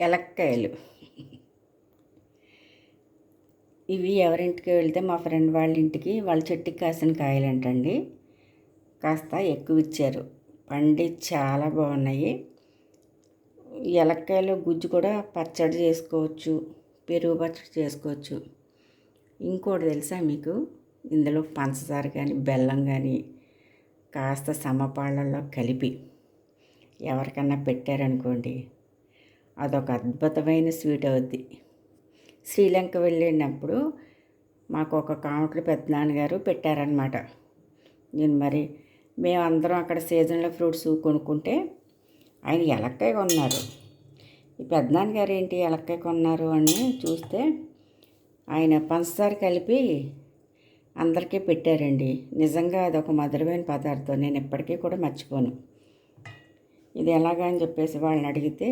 ఎలక్కాయలు. ఇవి ఎవరింటికి వెళ్తే మా ఫ్రెండ్ వాళ్ళ ఇంటికి వాళ్ళ చెట్టుకి కాసిన కాయలు అంటండి కాస్త ఎక్కువ ఇచ్చారు. పండి చాలా బాగున్నాయి. ఎలక్కాయలు గుజ్జు కూడా పచ్చడి చేసుకోవచ్చు పెరుగు పచ్చడి చేసుకోవచ్చు. ఇంకోటి తెలుసా మీకు? ఇందులో పంచదార కానీ బెల్లం కానీ కాస్త సమపాళ్ళల్లో కలిపి ఎవరికన్నా పెట్టారనుకోండి అదొక అద్భుతమైన స్వీట్ అవుద్ది. శ్రీలంక వెళ్ళినప్పుడు మాకు ఒక కామట్లు పెద్దనాన్నగారు పెట్టారనమాట నేను మరి మేమందరం అక్కడ సీజన్లో ఫ్రూట్స్ కొనుక్కుంటే ఆయన ఎలక్కాయ కొన్నారు. ఈ పెద్దనాన్నగారు ఏంటి ఎలక్కాయ కొన్నారు అని చూస్తే ఆయన పంచదార కలిపి అందరికీ పెట్టారండి. నిజంగా అది ఒక మధురమైన పదార్థం. నేను ఎప్పటికీ కూడా మర్చిపోను. ఇది ఎలాగా అని చెప్పేసి వాళ్ళని అడిగితే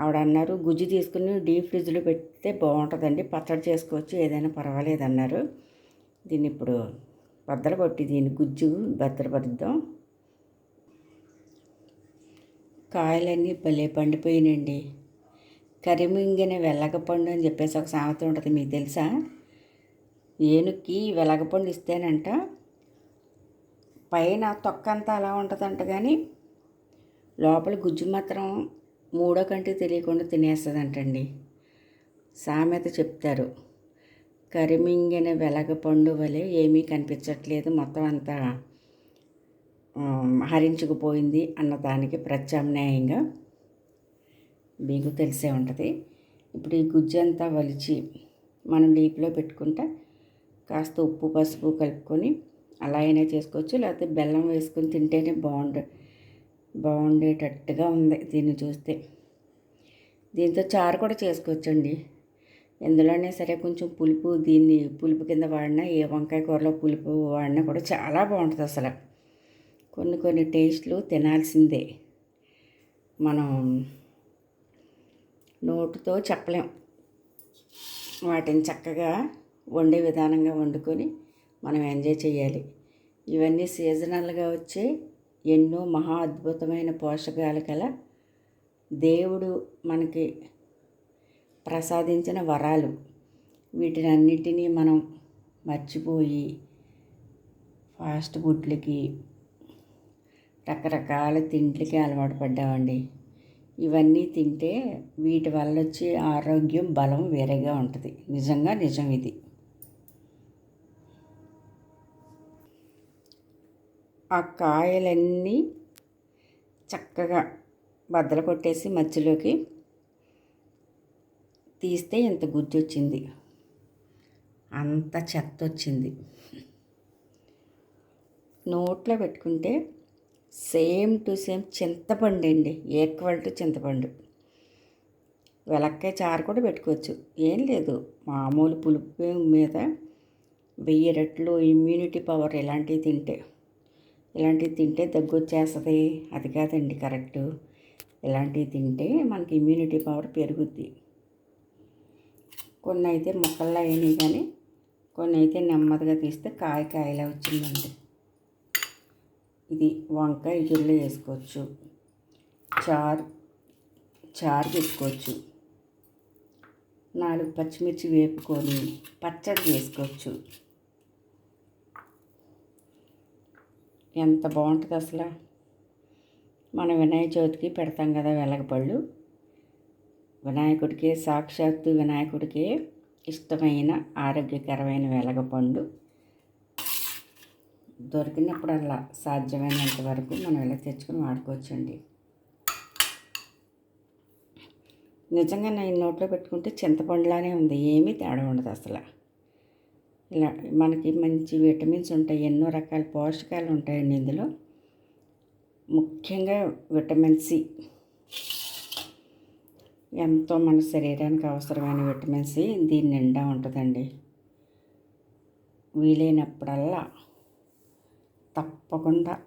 ఆవిడ అన్నారు గుజ్జు తీసుకుని డీప్ ఫ్రిడ్జ్లో పెడితే బాగుంటుందండి పచ్చడి చేసుకోవచ్చు ఏదైనా పర్వాలేదు అన్నారు దీన్ని ఇప్పుడు బద్దలు కొట్టి దీన్ని గుజ్జు భద్రపరుద్దాం. కాయలన్నీ భలే పండిపోయినండి కరిమింగిన వెల్లగపండు అని చెప్పేసి ఒక సామెత ఉంటుంది మీకు తెలుసా? ఏనుక్కి వెలగపండు ఇస్తేనంట పైన తొక్క అంతా అలా ఉంటుందంట కానీ లోపల గుజ్జు మాత్రం మూడో కంటి తెలియకుండా తినేస్తుందంటండి. సామెత చెప్తారు కరిమింగిన వెలగపండు వలె ఏమీ కనిపించట్లేదు మొత్తం అంతా హరించుకుపోయింది అన్న దానికి ప్రత్యామ్నాయంగా మీకు తెలిసే ఉంటుంది. ఇప్పుడు ఈ గుజ్జు అంతా వలిచి మనం డీప్లో పెట్టుకుంటే కాస్త ఉప్పు పసుపు కలుపుకొని అలా అయినా చేసుకోవచ్చు లేకపోతే బెల్లం వేసుకొని తింటేనే బాగుంటుంది బాగుండేటట్టుగా ఉంది దీన్ని చూస్తే. దీంతో చారు కూడా చేసుకోవచ్చండి. ఎందులోనే సరే కొంచెం పులుపు దీన్ని పులుపు కింద వాడినా ఏ వంకాయ కూరలో పులుపు వాడినా కూడా చాలా బాగుంటుంది అసలు. కొన్ని కొన్ని టేస్ట్లు తినాల్సిందే. మనం నోటుతో చెప్పలేం. వాటిని చక్కగా వండే విధానంగా వండుకొని మనం ఎంజాయ్ చేయాలి. ఇవన్నీ సీజనల్గా వచ్చే ఎన్నో మహా అద్భుతమైన పోషకాలు కల దేవుడు మనకి ప్రసాదించిన వరాలు. వీటిని అన్నిటినీ మనం మర్చిపోయి ఫాస్ట్ ఫుడ్లకి రకరకాల తిండ్లకి అలవాటు పడ్డామండి. ఇవన్నీ తింటే వీటి వల్ల వచ్చే ఆరోగ్యం బలం వేరేగా ఉంటుంది. నిజంగా నిజం ఇది. ఆ కాయలన్నీ చక్కగా బద్దలు కొట్టేసి మధ్యలోకి తీస్తే ఇంత గుజ్జు వచ్చింది అంత చెత్త వచ్చింది నోట్లో పెట్టుకుంటే సేమ్ టు సేమ్ చింతపండు అండి. ఈక్వల్ టు చింతపండు. వెలక్కాయ చారు కూడా పెట్టుకోవచ్చు. ఏం లేదు. మామూలు పులుపు మీద వెయ్యి రెట్లు ఇమ్యూనిటీ పవర్ ఇలాంటివి తింటే. ఇలాంటివి తింటే దగ్గు వచ్చేస్తుంది అది కాదండి కరెక్ట్. ఇలాంటివి తింటే మనకి ఇమ్యూనిటీ పవర్ పెరుగుద్ది. కొన్ని అయితే మొక్కల్లో అయినాయి కానీ కొన్ని అయితే నెమ్మదిగా తీస్తే కాయ కాయలా వచ్చిందండి. ఇది వంకాయ ఇగురులో వేసుకోవచ్చు. చారు చారు పెట్టుకోవచ్చు. నాలుగు పచ్చిమిర్చి వేపుకొని పచ్చడి చేసుకోవచ్చు. ఎంత బాగుంటుంది అసలు. మనం వినాయక చవితికి పెడతాం కదా వెలగపళ్ళు వినాయకుడికి సాక్షాత్తు వినాయకుడికి ఇష్టమైన ఆరోగ్యకరమైన వెలగపండు దొరికినప్పుడల్లా సాధ్యమైనంత వరకు మనం ఇలా తెచ్చుకొని వాడుకోవచ్చండి. నిజంగా నేను నోట్లో పెట్టుకుంటే చింతపండులానే ఉంది. ఏమీ తేడా ఉండదు అసలు. ఇలా మనకి మంచి విటమిన్స్ ఉంటాయి. ఎన్నో రకాల పోషకాలు ఉంటాయండి ఇందులో. ముఖ్యంగా విటమిన్ సి. ఎంతో మన శరీరానికి అవసరమైన విటమిన్ సి దీని నిండా ఉంటుందండి. వీలైనప్పుడల్లా తప్పకుండా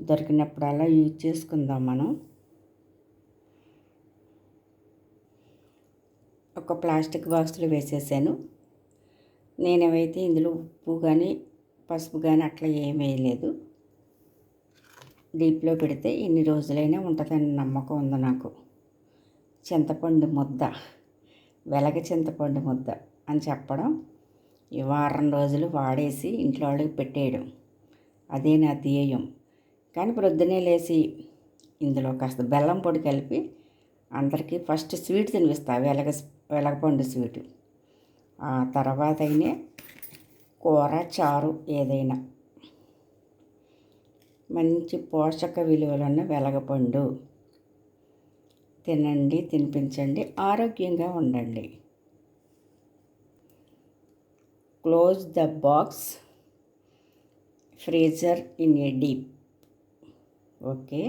దొరికినప్పుడల్లా యూజ్ చేసుకుందాం మనం. ఒక ప్లాస్టిక్ బాక్స్లో వేసేసాను. నేనేమైతే ఇందులో ఉప్పు కానీ పసుపు కానీ అట్లా ఏమీ వేయలేదు. డీప్లో పెడితే ఎన్ని రోజులైనా ఉంటుందని నమ్మకం ఉంది నాకు. చింతపండు ముద్ద వెలగ చింతపండు ముద్ద అని చెప్పడం ఈ వారం రోజులు వాడేసి ఇంట్లో వాళ్ళకి పెట్టేయడం. అదే నా ధ్యేయం. కానీ ప్రొద్దునే లేచి ఇందులో కాస్త బెల్లం పొడి కలిపి అందరికీ ఫస్ట్ స్వీట్ తినిపిస్తా వెలగ వెలగపండు స్వీటు. ఆ తర్వాత అయినే కూర చారు ఏదైనా. మంచి పోషక విలువలున్న వెలగపండు. తినండి తినిపించండి ఆరోగ్యంగా ఉండండి. Close the box freezer in a deep okay